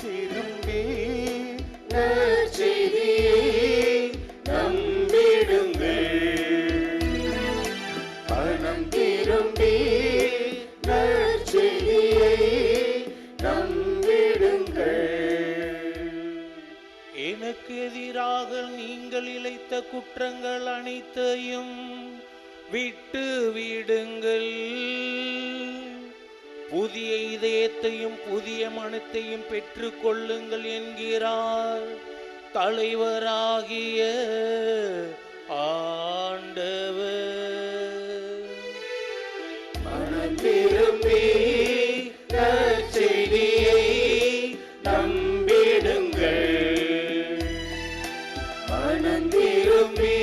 திரும்பி நற்செய்தியை நம்பிடுங்கள் பணம் எனக்கு எதிராக நீங்கள் இழைத்த குற்றங்கள் அனைத்தையும் விட்டு விடுங்கள். புதிய இதயத்தையும் புதிய மனத்தையும் பெற்று கொள்ளுங்கள் என்கிறார் தலைவராகிய ஆண்டவர். மனம் திரும்பி நற்செய்தியை நம்பிடுங்கள். மனம் திரும்பி